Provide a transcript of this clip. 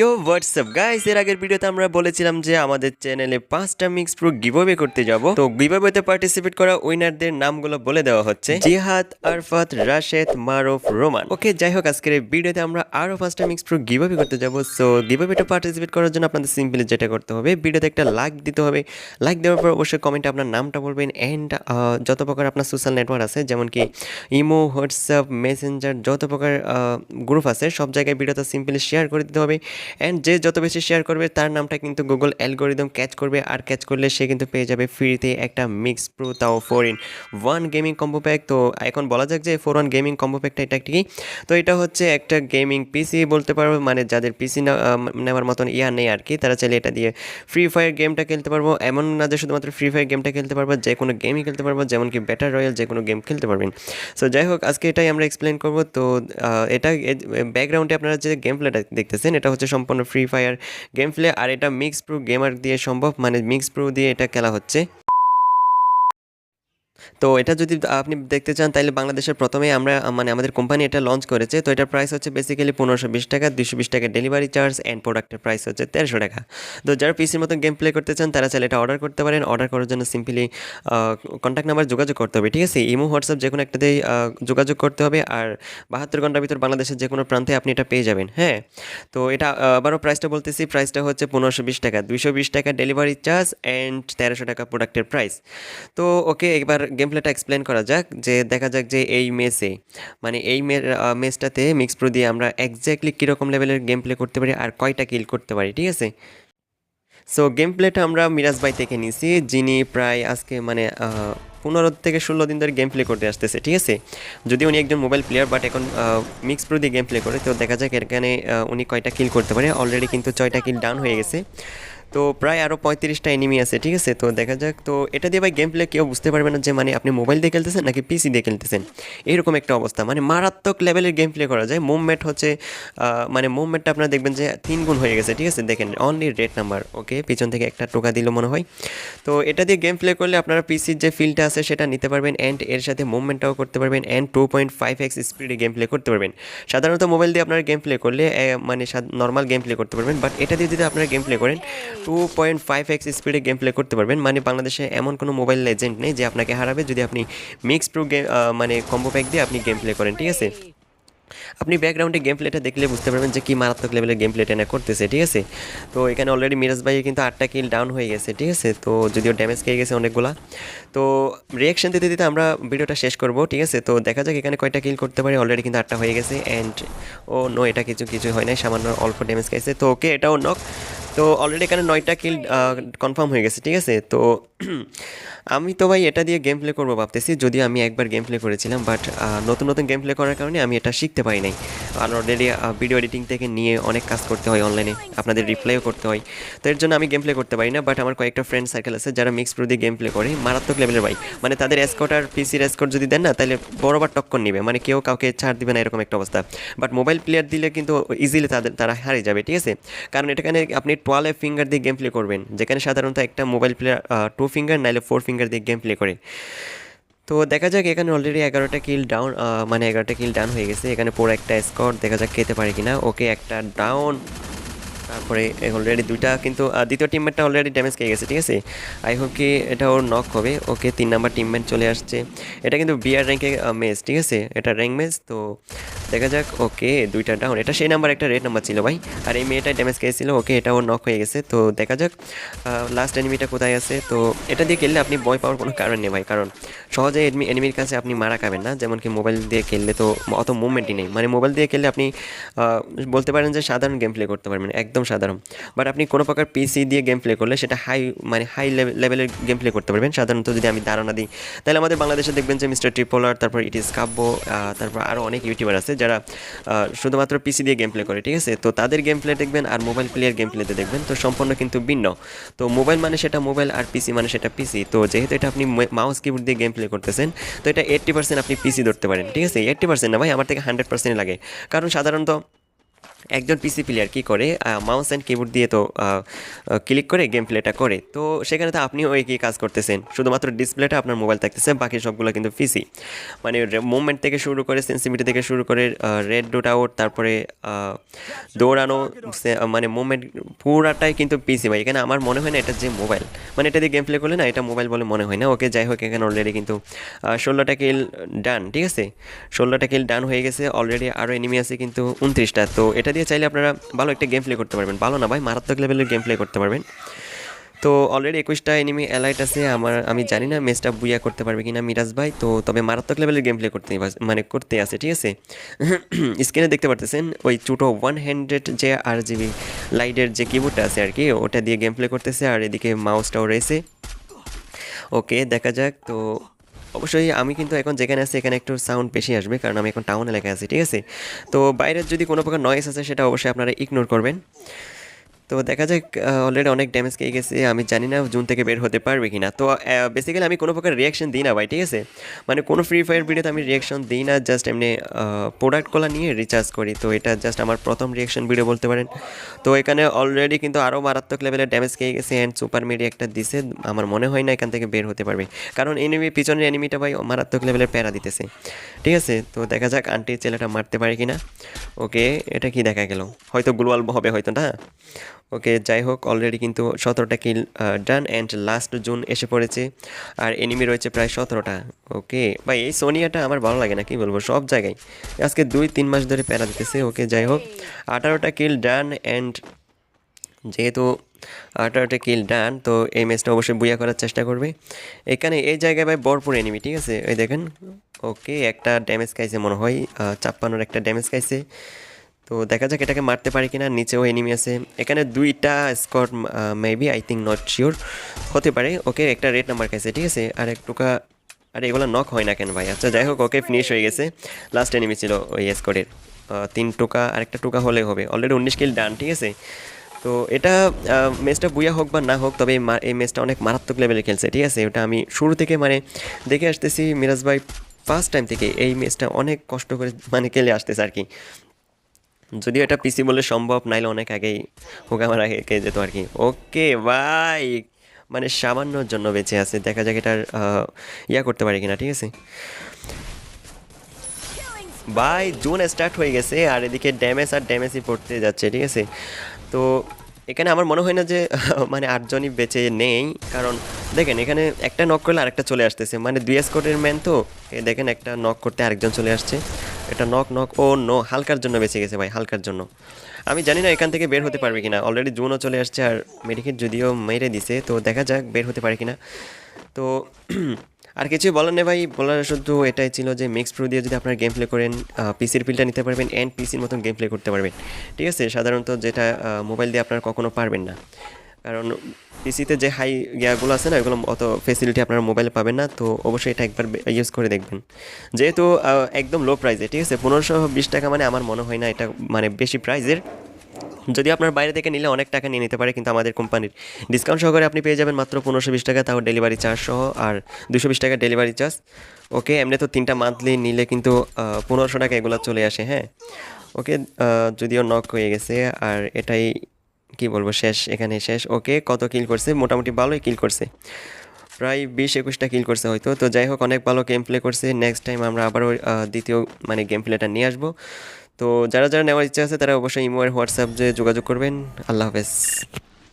ইয়ো WhatsApp guys এর আগের ভিডিওতে আমরা বলেছিলাম যে আমাদের চ্যানেলে পাঁচটা মিক্স প্রো গিভওয়ে করতে যাব। তো গিভওয়েতে পার্টিসিপেট করা উইনারদের নামগুলো বলে দেওয়া হচ্ছে। জিহাদ, আরফাত, রাশেদ, মারুফ, রোমান। ওকে যাই হোক, আজকের ভিডিওতে আমরা আরও পাঁচটা মিক্স প্রো গিভওয়ে করতে যাব। সো গিভওয়েটা পার্টিসিপেট করার জন্য আপনাদের সিম্পলি যেটা করতে হবে, ভিডিওতে একটা লাইক দিতে হবে। লাইক দেওয়ার পর অবশ্যই কমেন্টে আপনার নামটা বলবেন অ্যান্ড যত প্রকার আপনার সোশ্যাল নেটওয়ার্ক আছে, যেমন কি ইমো হোয়াটসঅ্যাপ মেসেঞ্জার যত প্রকার গ্রুপ আছে, সব জায়গায় ভিডিওটা সিম্পলি শেয়ার করে দিতে হবে। অ্যান্ড যে যত বেশি শেয়ার করবে, তার নামটা কিন্তু গুগল অ্যালগোরিদম ক্যাচ করবে। আর ক্যাচ করলে সে কিন্তু পেয়ে যাবে ফ্রিতে একটা মিক্স প্রো তাও four in one gaming combo pack তো এখন বলা যাক যে ফোর ওয়ান গেমিং কম্বো প্যাকটা এটা কি? তো এটা হচ্ছে একটা গেমিং পিসি বলতে পারব। মানে যাদের পিসি নেওয়ার মতন ইয়া নেই আর কি, তারা চাইলে এটা দিয়ে ফ্রি ফায়ার গেমটা খেলতে পারব। এমন না যে শুধুমাত্র ফ্রি ফায়ার গেমটা খেলতে পারব, যে কোনো গেমই খেলতে পারব, যেমন কি ব্যাটার রয়্যাল যে কোনো গেম খেলতে পারবেন। সো যাই হোক, আজকে এটাই আমরা এক্সপ্লেন করব। তো এটা ব্যাকগ্রাউন্ডে আপনারা যে গেম প্লেটা দেখতেছেন, এটা হচ্ছে সম্পূর্ণ ফ্রি ফায়ার গেম প্লে আর এটা মিক্স প্রো গেমার দিয়ে সম্ভব। মানে মিক্স প্রো দিয়ে এটা খেলা হচ্ছে। তো এটা যদি আপনি দেখতে চান তাহলে বাংলাদেশের প্রথমে আমরা মানে আমাদের কোম্পানি এটা লঞ্চ করেছে। তো এটার প্রাইস হচ্ছে বেসিক্যালি পনেরোশো বিশ টাকা দুশো বিশ টাকা ডেলিভারি চার্জ অ্যান্ড প্রোডাক্টের প্রাইস হচ্ছে তেরোশো টাকা। তো যারা পিসির মতো গেম প্লে করতে চান, তারা চাইলে এটা অর্ডার করতে পারেন। অর্ডার করার জন্য সিম্পলি কন্ট্যাক্ট নাম্বার যোগাযোগ করতে হবে, ঠিক আছে? ইমো, হোয়াটসঅ্যাপ যে কোনো একটাতেই যোগাযোগ করতে হবে। আর বাহাত্তর ঘণ্টার ভিতর বাংলাদেশের যে কোনো প্রান্তে আপনি এটা পেয়ে যাবেন হ্যাঁ? তো এটা আবারও প্রাইসটা বলতেছি। প্রাইসটা হচ্ছে পনেরোশো বিশ টাকা, দুইশো বিশ টাকা ডেলিভারি চার্জ অ্যান্ড তেরোশো টাকা প্রোডাক্টের প্রাইস তো ওকে এবার গেম প্লেটা এক্সপ্লেন করা যাক, যে দেখা যাক যে এই মেসে মানে এই মেসটাতে মিক্স প্রো দিয়ে আমরা এক্স্যাক্টলি কীরকম লেভেলের গেম প্লে করতে পারি আর কয়টা কিল করতে পারি, ঠিক আছে? সো গেম প্লেটা আমরা মিরাজ ভাই থেকে নিছি, যিনি প্রায় আজকে মানে পনেরো থেকে ষোলো দিন ধরে গেম প্লে করতে আসতেছে, ঠিক আছে? যদি উনি একজন মোবাইল প্লেয়ার বাট এখন মিক্স প্রো দিয়ে গেম প্লে করে, তো দেখা যাক এখানে উনি কয়টা কিল করতে পারে। অলরেডি কিন্তু ছয়টা কিল ডাউন হয়ে গেছে। তো প্রায় আরও পঁয়ত্রিশটা এনিমি আছে, ঠিক আছে? তো দেখা যাক, তো এটা দিয়ে ভাই গেম প্লে কেউ বুঝতে পারবে না যে মানে আপনি মোবাইল দিয়ে খেলতেছেন নাকি পিসি দিয়ে খেলতেছেন? এরকম একটা অবস্থা। মানে মারাত্মক লেভেলের গেম প্লে করা যায়। মুভমেন্ট হচ্ছে মানে মুভমেন্টটা আপনারা দেখবেন যে তিন গুণ হয়ে গেছে, ঠিক আছে? দেখেন অনলি রেড নাম্বার ওকে পিছন থেকে একটা টোকা দিল মনে হয়। তো এটা দিয়ে গেম প্লে করলে আপনারা পিসির যে ফিলটা আছে, সেটা নিতে পারবেন অ্যান্ড এর সাথে মুভমেন্টটাও করতে পারবেন and two point five x স্পিডে গেম প্লে করতে পারবেন। সাধারণত মোবাইল দিয়ে আপনারা গেম প্লে করলে মানে নর্মাল গেম প্লে করতে পারবেন। বাট এটা দিয়ে যদি আপনারা গেম প্লে করেন টু পয়েন্ট ফাইভ এক্স স্পিডে গেম প্লে করতে পারবেন। মানে বাংলাদেশে এমন কোনো মোবাইল লেজেন্ড নেই যে আপনাকে হারাবে। যদি আপনি মিক্স প্রো গেম মানে কম্বো প্যাক দিয়ে আপনি গেম প্লে করেন, ঠিক আছে? আপনি ব্যাকগ্রাউন্ডে গেম প্লেটা দেখলে বুঝতে পারবেন যে কি মারাত্মক লেভেলের গেম প্লেটা না করতেছে, ঠিক আছে? তো এখানে অলরেডি মিরাজ ভাই কিন্তু আটটা কিল ডাউন হয়ে গেছে, ঠিক আছে? তো যদিও ড্যামেজ খেয়ে গেছে অনেকগুলা। তো রিয়াকশন দিতে দিতে আমরা ভিডিওটা শেষ করব, ঠিক আছে? তো দেখা যাক এখানে কয়টা কিল করতে পারি। অলরেডি কিন্তু আটটা হয়ে গেছে। অ্যান্ড ও নো এটা কিছু কিছু হয় নাই। সামান্য অল্প ড্যামেজ খাইছে। তো ওকে এটাও নক তো অলরেডি এখানে নয়টা কিল কনফার্ম হয়ে গেছে ঠিক আছে? তো আমি তো ভাই এটা দিয়ে গেম প্লে করব ভাবতেছি যদিও আমি একবার গেম প্লে করেছিলাম বাট নতুন নতুন গেম প্লে করার কারণে আমি এটা শিখতে পারি নাই। আর অলরেডি ভিডিও এডিটিং থেকে নিয়ে অনেক কাজ করতে হয় অনলাইনে আপনাদের রিপ্লাইও করতে হয়। তো এর জন্য আমি গেম প্লে করতে পারি না বাট আমার কয়েকটা ফ্রেন্ড সার্কেল আছে যারা মিক্স প্রো দিয়ে গেম প্লে করে, মারাত্মক লেভেলের ভাই। মানে তাদের এসকোট আর পিসির এসকোট যদি দেন না, তাহলে বড়বার টক্কর নেবে। মানে কেউ কাউকে ছাড় দিবে না, এরকম একটা অবস্থা। বাট মোবাইল প্লেয়ার দিলে কিন্তু ইজিলি তাদের, তারা হারিয়ে যাবে, ঠিক আছে? কারণ এটাখানে আপনি টুয়েলভ ফিঙ্গার দিয়ে গেম প্লে করবেন, যেখানে সাধারণত একটা মোবাইল প্লেয়ার টু ফিঙ্গার নাইলে ফোর ফিঙ্গার দিয়ে গেম প্লে করে। তো দেখা যাক, এখানে অলরেডি এগারোটা কিল ডাউন মানে এগারোটা কিল ডাউন হয়ে গেছে। এখানে পুরো একটা স্কট দেখা যাক খেতে পারে কিনা। ওকে, একটা ডাউন তারপরে অলরেডি দুইটা, কিন্তু দ্বিতীয় টিমমেটটা অলরেডি ড্যামেজ খেয়ে গেছে, ঠিক আছে? আই হোপ কি এটা ওর নক হবে। ওকে, তিন নাম্বার টিমমেট চলে আসছে। এটা কিন্তু বিআর র্যাঙ্কে মেজ ঠিক আছে? এটা র্যাঙ্ক মেজ তো দেখা যাক, ওকে, দুইটা ডাউন এটা সেই নাম্বার একটা রেড নাম্বার ছিল ভাই। আর এই মেয়েটা ড্যামেজ খেয়েছিল ওকে এটা নক হয়ে গেছে। তো দেখা যাক লাস্ট এনিমিটা কোথায় আছে। তো এটা দিয়ে খেললে আপনি ভয় পাওয়ার কোনো কারণ নেই ভাই, কারণ সহজে এনিমি এনিমির কাছে আপনি মারা খাবেন না। যেমন কি মোবাইল দিয়ে খেললে তো অত মুভমেন্টই নেই। মানে মোবাইল দিয়ে খেললে আপনি বলতে পারেন যে সাধারণ গেম প্লে করতে পারবেন, একদম সাধারণ। বাট আপনি কোনো প্রকার পিসি দিয়ে গেম প্লে করলে সেটা হাই মানে হাই লেভেলের গেম প্লে করতে পারবেন। সাধারণত যদি আমি ধারণা দিই, তাহলে আমাদের বাংলাদেশে দেখবেন যে মিস্টার ট্রিপোলার তারপর ইট ইস কাব্য তারপর আরও অনেক ইউটিউবার আছে যারা শুধুমাত্র পিসি দিয়ে গেম প্লে করে, ঠিক আছে? তো তাদের গেম প্লে দেখবেন আর মোবাইল প্লেয়ার গেম প্লেতে দেখবেন, তো সম্পূর্ণ কিন্তু ভিন্ন। তো মোবাইল মানে সেটা মোবাইল আর পিসি মানে সেটা পিসি তো যেহেতু এটা আপনি মাউস কিবোর্ড দিয়ে গেম প্লে করতেছেন, তো এটা এইট্টি পার্সেন্ট আপনি পিসি ধরতে পারেন, ঠিক আছে? এইট্টি পার্সেন্ট না ভাই, আমার থেকে হান্ড্রেড পার্সেন্ট লাগে। কারণ সাধারণত একজন পিসি প্লেয়ার কী করে মাউস অ্যান্ড কিবোর্ড দিয়ে তো ক্লিক করে গেম প্লেটা করে। তো সেখানে তো আপনিও একই কাজ করতেছেন। শুধুমাত্র ডিসপ্লেটা আপনার মোবাইল থাকতেছে, বাকি সবগুলো কিন্তু পিসি মানে মুভমেন্ট থেকে শুরু করে সেন্সিভিটি থেকে শুরু করে রেড ডোট আউট তারপরে দৌড়ানো মানে মুভমেন্ট পুরাটাই কিন্তু পিসি ভাই। এখানে আমার মনে হয় না এটা যে মোবাইল মানে এটা দিয়ে গেম প্লে করলে না, এটা মোবাইল বলে মনে হয় না। ওকে যাই হোক, এখানে অলরেডি কিন্তু ষোলোটা কিল ডান ঠিক আছে? ষোলোটা কিল ডান হয়ে গেছে। অলরেডি আরও এনিমি আছে কিন্তু উনত্রিশটা। তো এটা দিয়ে চাইলে আপনারা ভালো একটা গেম প্লে করতে পারবেন। ভালো না ভাই, মারাত্মক লেভেলের গেম প্লে করতে পারবেন। তো অলরেডি একুশটা এনিমি অ্যালাইট আছে, আমার, আমি জানি না ম্যাচটা বুইয়া করতে পারবে কিনা মিরাজ ভাই। তো তবে মারাত্মক লেভেলের গেম প্লে করতে মানে করতে আছে, ঠিক আছে? স্ক্রিনে দেখতে পারতেছেন, ওই ছোটো ওয়ান হ্যান্ডেড যে আর জিবি লাইটের যে কিবোর্ডটা আছে আর কি, ওটা দিয়ে গেম প্লে করতেছে, আর এদিকে মাউসটাও রয়েছে। ওকে দেখা যাক, তো অবশ্যই আমি কিন্তু এখন যেখানে আছি, এখানে একটু সাউন্ড বেশি আসবে, কারণ আমি এখন টাউন এলাকায় আছি, ঠিক আছে? তো বাইরের যদি কোনো প্রকার নয়েস আছে সেটা অবশ্যই আপনারা ইগনোর করবেন। তো দেখা যাক অলরেডি অনেক ড্যামেজ খেয়ে গেছে, আমি জানি না জুন থেকে বের হতে পারবে কি না তো বেসিক্যালি আমি কোনো প্রকার রিয়াকশন দিই না ভাই, ঠিক আছে? মানে কোনো ফ্রি ফায়ার ভিডিওতে আমি রিয়াকশন দিই না জাস্ট এমনি প্রোডাক্টগুলো নিয়ে রিচার্জ করি। তো এটা জাস্ট আমার প্রথম রিয়াকশন ভিডিও বলতে পারেন। তো এখানে অলরেডি কিন্তু আরও মারাত্মক লেভেলের ড্যামেজ খেয়ে গেছে অ্যান্ড সুপার মিডি একটা দিছে, আমার মনে হয় না এখান থেকে বের হতে পারবে। কারণ এনিমি পিছনের এনিমিটা ভাই মারাত্মক লেভেলের প্যারা দিতেছে। ঠিক আছে? তো দেখা যাক আন্টি ছেলেটা মারতে পারে কিনা। ওকে এটা কি দেখা গেল? হয়তো গ্লোয়াল হবে, হয়তো না। ওকে, যাই হোক অলরেডি কিন্তু সতেরোটা kill done and last zone এসে পড়েছে। আর এনিমি রয়েছে প্রায় সতেরোটা, ওকে? ভাই, এই সোনিয়াটা আমার ভালো লাগে না, কি বলব, সব জায়গায়। আজকে দুই, তিন মাস ধরে প্যারা দিতেছে, ওকে, যাই হোক। আঠারোটা কিল ডান অ্যান্ড যেহেতু আঠারোটা কিল ডান তো এই ম্যাচটা অবশ্যই বুইয়া করার চেষ্টা করবে। এখানে এই জায়গায় ভাই ভরপুর এনিমি ঠিক আছে? ওই দেখেন, ওকে, একটা ড্যামেজ খাইছে মনে হয় চাপ্পানোর একটা ড্যামেজ খাইছে। তো দেখা যাক এটাকে মারতে পারি কিনা, নিচেও এনিমি আছে। এখানে দুইটা squad maybe I think not sure হতে পারে। ওকে একটা রেড নাম্বার খাইছে, ঠিক আছে? আর এক টুকা, আরে এগুলো নক হয় না কেন ভাই? আচ্ছা যাই হোক, ওকে ফিনিশ হয়ে গেছে। লাস্ট এনিমি ছিল ওই স্কটের তিন টোকা, আরেকটা টোকা হলে হবে। অলরেডি উনিশ কিল ডান ঠিক আছে? তো এটা ম্যাচটা বুয়া হোক বা না হোক, তবে এই ম্যাচটা অনেক মারাত্মক লেভেলে খেলছে, ঠিক আছে? ওটা আমি শুরু থেকে মানে দেখে আসতেছি, মিরাজ ভাই ফার্স্ট টাইম থেকে এই ম্যাচটা অনেক কষ্ট করে মানে খেলে আসতেছে আর কি। যদিও এটা পিসি বলে সম্ভব, নাইলে অনেক আগেই হোক, আমার আগে কে যেত আর কি। ওকে, ভাই। মানে সামান্যর জন্য বেঁচে আছে। দেখা যাক এটার ইয়া করতে পারি কিনা, ঠিক আছে? ভাই, জুন স্টার্ট হয়ে গেছে, আর এদিকে ড্যামেজ আর ড্যামেজই পড়তে যাচ্ছে, ঠিক আছে? তো এখানে আমার মনে হয় না যে মানে আটজনই বেঁচে নেই, কারণ দেখেন, এখানে একটা নক করলে আরেকটা চলে আসতেছে। মানে দুই স্কোরের ম্যান তো দেখেন একটা নক করতে আরেকজন চলে আসছে। এটা নক নক ও নো হালকার জন্য বেঁচে গেছে ভাই, হালকার জন্য। আমি জানি না এখান থেকে বের হতে পারবে কিনা। অলরেডি জুনও চলে আসছে আর মেডিকেট যদিও মেরে দিছে, তো দেখা যাক বের হতে পারে কিনা। তো আর কিছুই বলার নেই ভাই, বলার শুধু এটাই ছিল যে মিক্স প্রো দিয়ে যদি আপনারা গেম প্লে করেন পিসির পিলটা নিতে পারবেন অ্যান্ড পিসির মতন গেম প্লে করতে পারবেন। ঠিক আছে? সাধারণত যেটা মোবাইল দিয়ে আপনারা কখনো পারবেন না। কারণ পিসিতে যে হাই ইয়াগুলো আছে না ওগুলো অত ফেসিলিটি আপনারা মোবাইলে পাবেন না, তো অবশ্যই এটা একবার ইউজ করে দেখবেন। যেহেতু একদম লো প্রাইসে ঠিক আছে? পনেরোশো বিশ টাকা মানে আমার মনে হয় না এটা মানে বেশি প্রাইজের যদি আপনার বাইরে থেকে নিলে অনেক টাকা নিয়ে নিতে পারে, কিন্তু আমাদের কোম্পানির ডিসকাউন্ট সহকারে আপনি পেয়ে যাবেন মাত্র পনেরোশো বিশ টাকা, তাও ডেলিভারি চার্জ সহ, আর দুশো বিশ টাকা ডেলিভারি চার্জ ওকে এমনি তো তিনটা মান্থলি নিলে কিন্তু পনেরোশো টাকা এগুলো চলে আসে হ্যাঁ? ওকে যদিও নক হয়ে গেছে, আর এটাই কি বলব, শেষ এখানে শেষ। ওকে, কত কিল করছে? মোটামুটি ভালোই কিল করছে। প্রায় বিশ একুশটা কিল করছে হয়তো। তো যাই হোক, অনেক ভালো গেম প্লে করছে। নেক্সট টাইম আমরা আবারও দ্বিতীয় মানে গেম প্লেটা নিয়ে আসব। তো যারা যারা নেওয়ার ইচ্ছা আছে, তারা অবশ্যই ইমো আর হোয়াটসঅ্যাপ যে যোগাযোগ করবেন। আল্লাহ হাফেজ।